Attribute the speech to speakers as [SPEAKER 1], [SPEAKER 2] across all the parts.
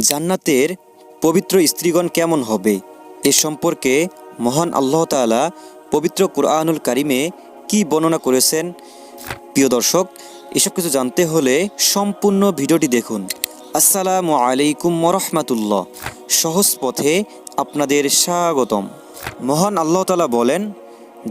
[SPEAKER 1] জান্নাতের পবিত্র স্ত্রীগণ কেমন হবে? এ সম্পর্কে মহান আল্লাহ তাআলা পবিত্র কুরআনুল কারিমে কি বর্ণনা করেছেন? প্রিয় দর্শক, এসব কিছু জানতে হলে সম্পূর্ণ ভিডিওটি দেখুন। আসসালামু আলাইকুম মরহমাতুল্লাহ সহজ পথে আপনাদের স্বাগতম। মহান আল্লাহ তাআলা বলেন,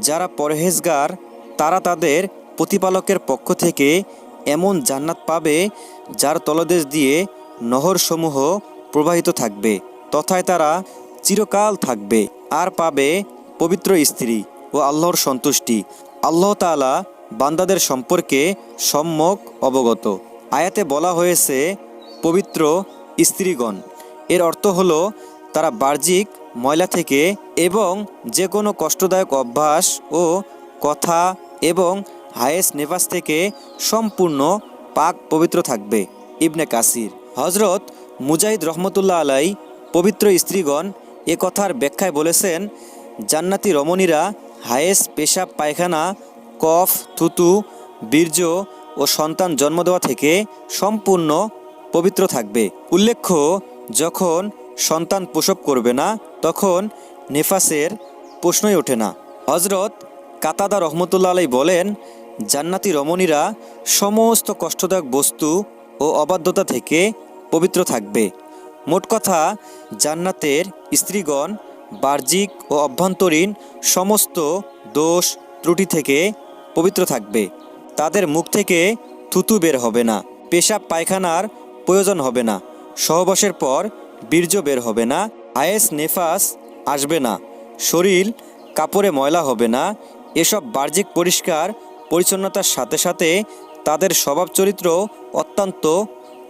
[SPEAKER 1] যারা পরহেজগার, তারা তাদের প্রতিপালকের পক্ষ থেকে এমন জান্নাত পাবে যার তলদেশ দিয়ে নহরসমূহ প্রবাহিত থাকবে, তথায় তারা চিরকাল থাকবে, আর পাবে পবিত্র স্ত্রী ও আল্লাহর সন্তুষ্টি। আল্লাহ তাআলা বান্দাদের সম্পর্কে সম্যক অবগত। আয়াতে বলা হয়েছে, পবিত্র স্ত্রীগণ। এর অর্থ হল, তারা বাহ্যিক ময়লা থেকে এবং যে কোনো কষ্টদায়ক অভ্যাস ও কথা এবং হায়েস নেভাস থেকে সম্পূর্ণ পাক পবিত্র থাকবে। ইবনে কাসির হজরত মুজাহিদ রহমতুল্লাহ আলাই পবিত্র স্ত্রীগণ এ কথার ব্যাখ্যায় বলেছেন, জান্নাতি রমণীরা হায়েস, পেশাব, পায়খানা, কফ, থুতু, বীর্য ও সন্তান জন্ম দেওয়া থেকে সম্পূর্ণ পবিত্র থাকবে। উল্লেখ্য, যখন সন্তান প্রসব করবে না, তখন নেফাসের প্রশ্নই ওঠে না। হজরত কাতাদা রহমতুল্লা আলাই বলেন, জান্নাতি রমণীরা সমস্ত কষ্টদায়ক বস্তু ও অবাধ্যতা থেকে পবিত্র থাকবে। মোট কথা, জান্নাতের স্ত্রীগণ, বাহ্যিক ও অভ্যন্তরীণ সমস্ত দোষ ত্রুটি থেকে পবিত্র থাকবে। তাদের মুখ থেকে থুতু বের হবে না, পেশাব পায়খানার প্রয়োজন হবে না, সহবাসের পর বীর্য বের হবে না, আয়েস নেফাস আসবে না, শরীর কাপড়ে ময়লা হবে না, এসব বাহ্যিক পরিষ্কার পরিচ্ছন্নতার সাথে সাথে তাদের স্বভাব চরিত্র অত্যন্ত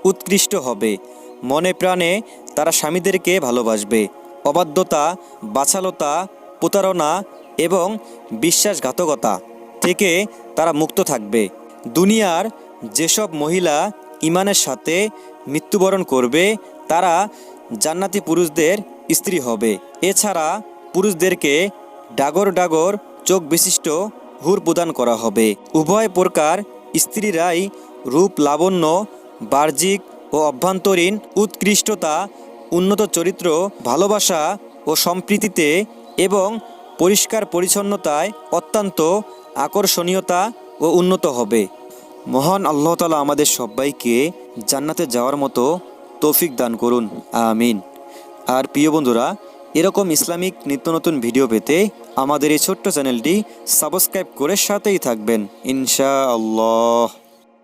[SPEAKER 1] উৎকৃষ্ট হবে। মনে প্রাণে তারা স্বামীদেরকে ভালোবাসবে। অবাধ্যতা, বাছালতা, প্রতারণা এবং বিশ্বাসঘাতকতা থেকে তারা মুক্ত থাকবে। দুনিয়ার যেসব মহিলা ইমানের সাথে মৃত্যুবরণ করবে, তারা জান্নাতি পুরুষদের স্ত্রী হবে। এছাড়া পুরুষদেরকে ডাগর ডাগর চোখ বিশিষ্ট হুর প্রদান করা হবে। উভয় প্রকার স্ত্রীরাই রূপ লাবণ্য, বাহ্যিক ও অভ্যন্তরীণ উৎকৃষ্টতা, উন্নত চরিত্র, ভালোবাসা ও সম্প্রীতিতে এবং পরিষ্কার পরিচ্ছন্নতায় অত্যন্ত আকর্ষণীয়তা ও উন্নত হবে। মহান আল্লাহ তালা আমাদের সবাইকে জান্নাতে যাওয়ার মতো তৌফিক দান করুন, আমিন। আর প্রিয় বন্ধুরা, এরকম ইসলামিক নিত্য নতুন ভিডিও পেতে আমাদের এই ছোট্ট চ্যানেলটি সাবস্ক্রাইব করে সাথেই থাকবেন। ইনশা আল্লাহ